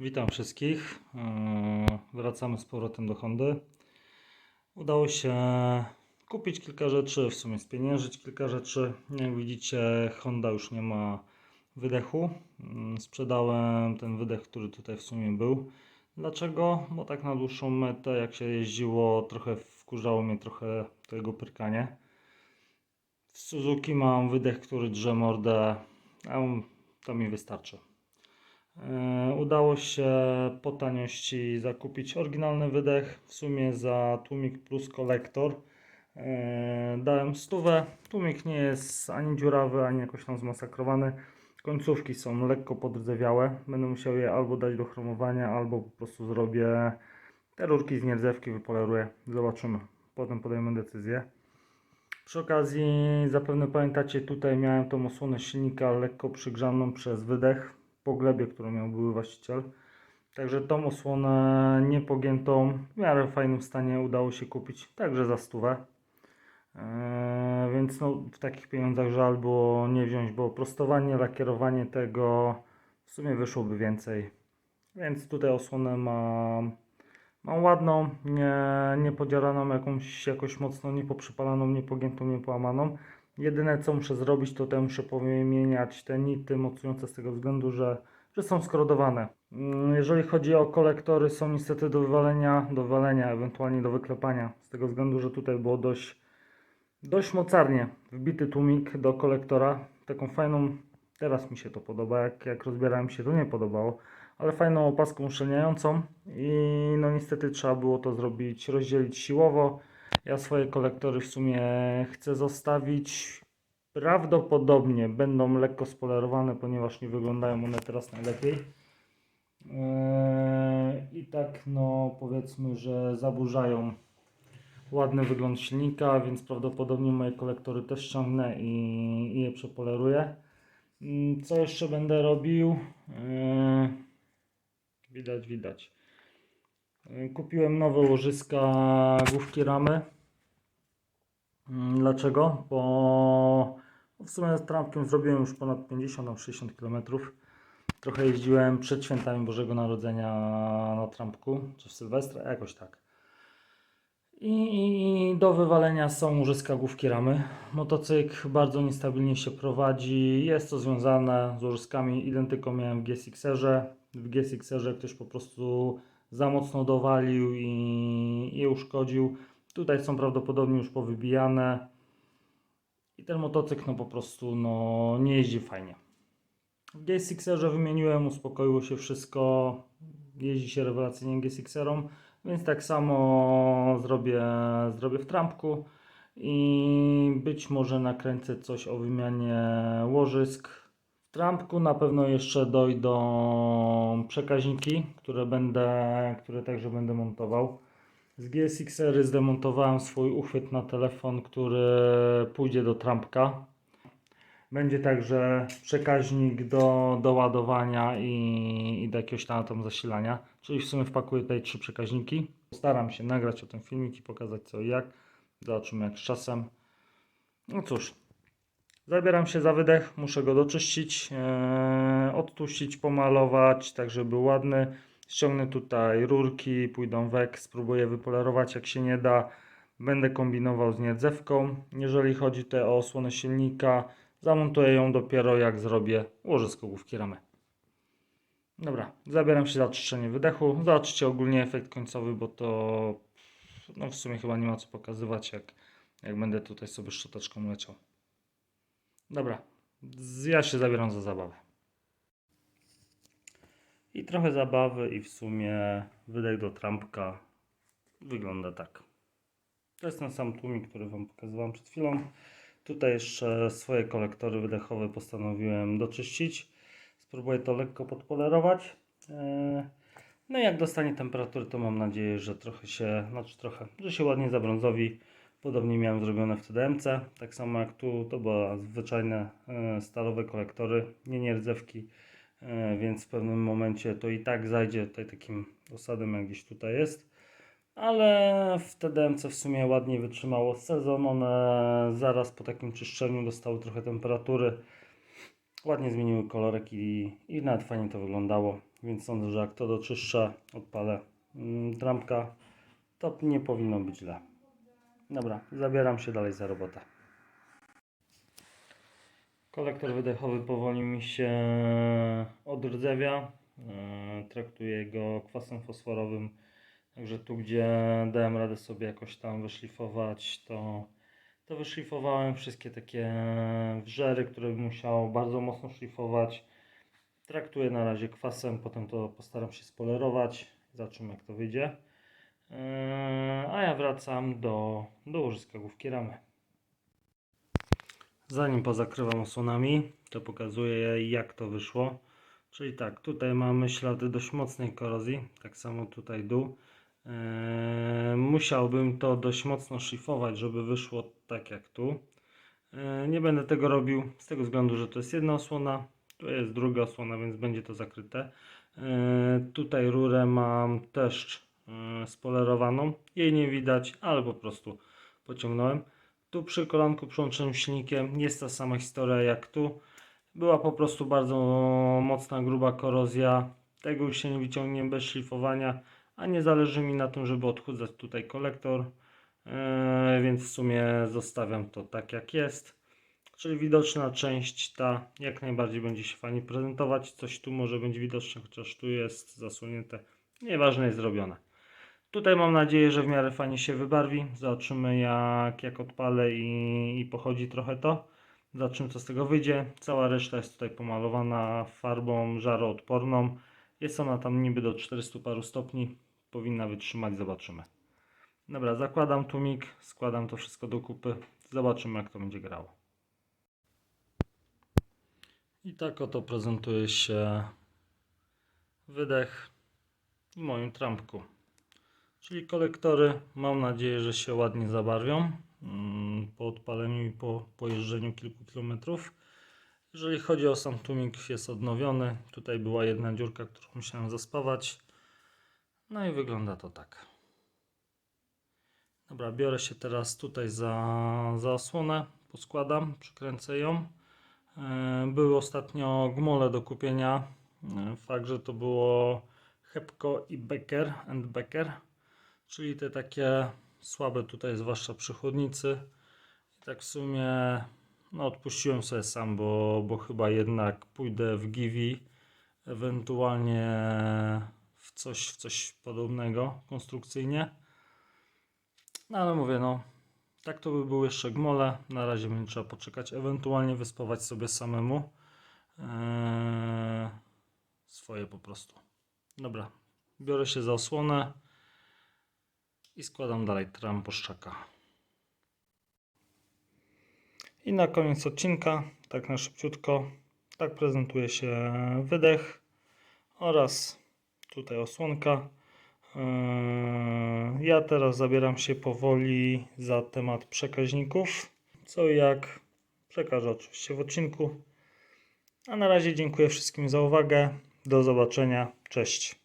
Witam wszystkich. Eee, Wracamy z powrotem do Hondy. Udało się kupić kilka rzeczy, w sumie spieniężyć kilka rzeczy. Jak widzicie, Honda już nie ma wydechu. Mm, Sprzedałem ten wydech, który tutaj w sumie był. Dlaczego? Bo tak na dłuższą metę, jak się jeździło, trochę wkurzało mnie trochę to jego pyrkanie. W Suzuki mam wydech, który drze mordę, a to mi wystarczy. E, Udało się po taniości zakupić oryginalny wydech, w sumie za tłumik plus kolektor. E, Dałem stówę. Tłumik nie jest ani dziurawy, ani jakoś tam zmasakrowany. Końcówki są lekko podrdzewiałe. Będę musiał je albo dać do chromowania, albo po prostu zrobię te rurki z nierdzewki, wypoleruję. Zobaczymy. Potem podejmę decyzję. Przy okazji, zapewne pamiętacie, tutaj miałem tą osłonę silnika lekko przygrzaną przez wydech po glebie, którą miał były właściciel. Także tą osłonę niepogiętą, w miarę fajnym stanie udało się kupić, także za stówę. Eee, więc no, w takich pieniądzach żal było nie wziąć, bo prostowanie, lakierowanie tego w sumie wyszłoby więcej. Więc tutaj osłonę mam, mam ładną, nie, nie podzieraną, jakąś jakoś mocno nie poprzypalaną, nie pogiętą, nie połamaną. Jedyne co muszę zrobić, to te muszę powymieniać te nity mocujące z tego względu, że, że są skorodowane. Mm, Jeżeli chodzi o kolektory, są niestety do wywalenia, do wywalenia, ewentualnie do wyklepania. Z tego względu, że tutaj było dość, dość mocarnie wbity tłumik do kolektora. Taką fajną, teraz mi się to podoba, jak, jak rozbierałem się to nie podobało, ale fajną opaską uszczelniającą i no niestety trzeba było to zrobić, rozdzielić siłowo. Ja swoje kolektory w sumie chcę zostawić. Prawdopodobnie będą lekko spolerowane, ponieważ nie wyglądają one teraz najlepiej. Eee, I tak, no powiedzmy, że zaburzają ładny wygląd silnika, więc prawdopodobnie moje kolektory też ściągnę i, i je przepoleruję. Mm, Co jeszcze będę robił? Eee, Widać, widać. Eee, Kupiłem nowe łożyska główki ramy. Mm, Dlaczego? Bo w sumie z trampkiem zrobiłem już ponad 50 na 60 km. Trochę jeździłem przed świętami Bożego Narodzenia na trampku, czy w Sylwestra, jakoś tak. I i do wywalenia są łożyska główki ramy. Motocykl bardzo niestabilnie się prowadzi. Jest to związane z łożyskami. Identyko miałem w GSX-erze. W GSX-erze ktoś po prostu za mocno dowalił i, i uszkodził. Tutaj są prawdopodobnie już powybijane. I ten motocykl no po prostu no, nie jeździ fajnie. W GSX-erze wymieniłem, uspokoiło się wszystko. Jeździ się rewelacyjnie GSX-erom. Więc tak samo zrobię, zrobię w trampku i być może nakręcę coś o wymianie łożysk. W trampku na pewno jeszcze dojdą przekaźniki, które będę, które także będę montował. Z GSX-ery zdemontowałem swój uchwyt na telefon, który pójdzie do trampka. Będzie także przekaźnik do, do ładowania i, i do jakiegoś tam, tam zasilania. Czyli w sumie wpakuję tutaj trzy przekaźniki. Staram się nagrać o tym filmik i pokazać co i jak. Zobaczymy jak z czasem. No cóż, zabieram się za wydech. Muszę go doczyścić, ee, odtuścić, pomalować, tak żeby był ładny. Ściągnę tutaj rurki, pójdą wek, spróbuję wypolerować. Jak się nie da, będę kombinował z nierdzewką. Jeżeli chodzi tutaj o osłonę silnika, Zamontuję ją dopiero jak zrobię łożysko główki ramy. Dobra, zabieram się za czyszczenie wydechu. Zobaczycie ogólnie efekt końcowy, bo to no w sumie chyba nie ma co pokazywać, jak, jak będę tutaj sobie szczoteczką leciał. Dobra, ja się zabieram za zabawę. I trochę zabawy i w sumie wydech do trampka wygląda tak. To jest ten sam tłumik, który Wam pokazywałem przed chwilą. Tutaj jeszcze swoje kolektory wydechowe postanowiłem doczyścić. Spróbuję to lekko podpolerować. Eee, No i jak dostanie temperatury, to mam nadzieję, że trochę się, znaczy trochę, że się ładnie zabrązowi. Podobnie miałem zrobione w TDMC. Tak samo jak tu, to były zwyczajne e, stalowe kolektory, nie nierdzewki. E, Więc w pewnym momencie to i tak zajdzie tutaj takim osadem, jak gdzieś tutaj jest ale w TDMC w sumie ładnie wytrzymało sezon. One zaraz po takim czyszczeniu dostały trochę temperatury. ładnie zmieniły kolorek i, i nawet fajnie to wyglądało. Więc sądzę, że jak to doczyszczę, odpalę mm, trampka, to nie powinno być źle. Dobra, zabieram się dalej za robotę. Kolektor wydechowy powoli mi się odrdzewia. E, Traktuję go kwasem fosforowym. Także tu, gdzie dałem radę sobie jakoś tam wyszlifować, to, to wyszlifowałem wszystkie takie wrzery, które bym musiał bardzo mocno szlifować. Traktuję na razie kwasem, potem to postaram się spolerować. Zobaczymy, jak to wyjdzie. E, A ja wracam do, do łożyska główki ramy. Zanim pozakrywam osłonami, to pokazuję jak to wyszło. Czyli tak, tutaj mamy ślady dość mocnej korozji, tak samo tutaj dół. Eee, musiałbym to dość mocno szlifować, żeby wyszło tak jak tu. Eee, nie będę tego robił z tego względu, że to jest jedna osłona, tu jest druga osłona, więc będzie to zakryte. Eee, tutaj rurę mam też eee, spolerowaną, jej nie widać, ale po prostu pociągnąłem. Tu przy kolanku przyłączonym silnikiem jest ta sama historia jak tu. Była po prostu bardzo mocna, gruba korozja. Tego już się nie wyciągnie bez szlifowania, a nie zależy mi na tym, żeby odchudzać tutaj kolektor. Eee, więc w sumie zostawiam to tak jak jest. Czyli widoczna część ta jak najbardziej będzie się fajnie prezentować. Coś tu może być widoczne, chociaż tu jest zasłonięte. Nieważne jest zrobione. Tutaj mam nadzieję, że w miarę fajnie się wybarwi. Zobaczymy jak, jak odpalę i, i pochodzi trochę to. Zobaczymy co z tego wyjdzie. Cała reszta jest tutaj pomalowana farbą żaroodporną. Jest ona tam niby do 400 paru stopni. Powinna wytrzymać, zobaczymy. Dobra, zakładam tłumik, składam to wszystko do kupy. Zobaczymy jak to będzie grało. I tak oto prezentuje się wydech w moim trampku. Czyli kolektory mam nadzieję, że się ładnie zabarwią mm, po odpaleniu i po pojeżdżeniu kilku kilometrów. Jeżeli chodzi o sam tłumik jest odnowiony. Tutaj była jedna dziurka, którą musiałem zaspawać. No i wygląda to tak. Dobra, biorę się teraz tutaj za, za osłonę, poskładam, przykręcę ją. E, Były ostatnio gmole do kupienia. E, Fakt, że to było Hepco i Becker and Becker czyli te takie słabe tutaj, zwłaszcza przy chłodnicy. I tak w sumie no, odpuściłem sobie sam, bo, bo chyba jednak pójdę w Givi, ewentualnie w coś, w coś podobnego konstrukcyjnie. No ale mówię, no tak to by były jeszcze gmole. Na razie będzie trzeba poczekać, ewentualnie wyspawać sobie samemu eee, swoje po prostu. Dobra, biorę się za osłonę i składam dalej tramposzczaka. I na koniec odcinka, tak na szybciutko, tak prezentuje się wydech oraz tutaj osłonka. Eee, Ja teraz zabieram się powoli za temat przekaźników. Co i jak przekażę oczywiście w odcinku. A na razie dziękuję wszystkim za uwagę. Do zobaczenia. Cześć.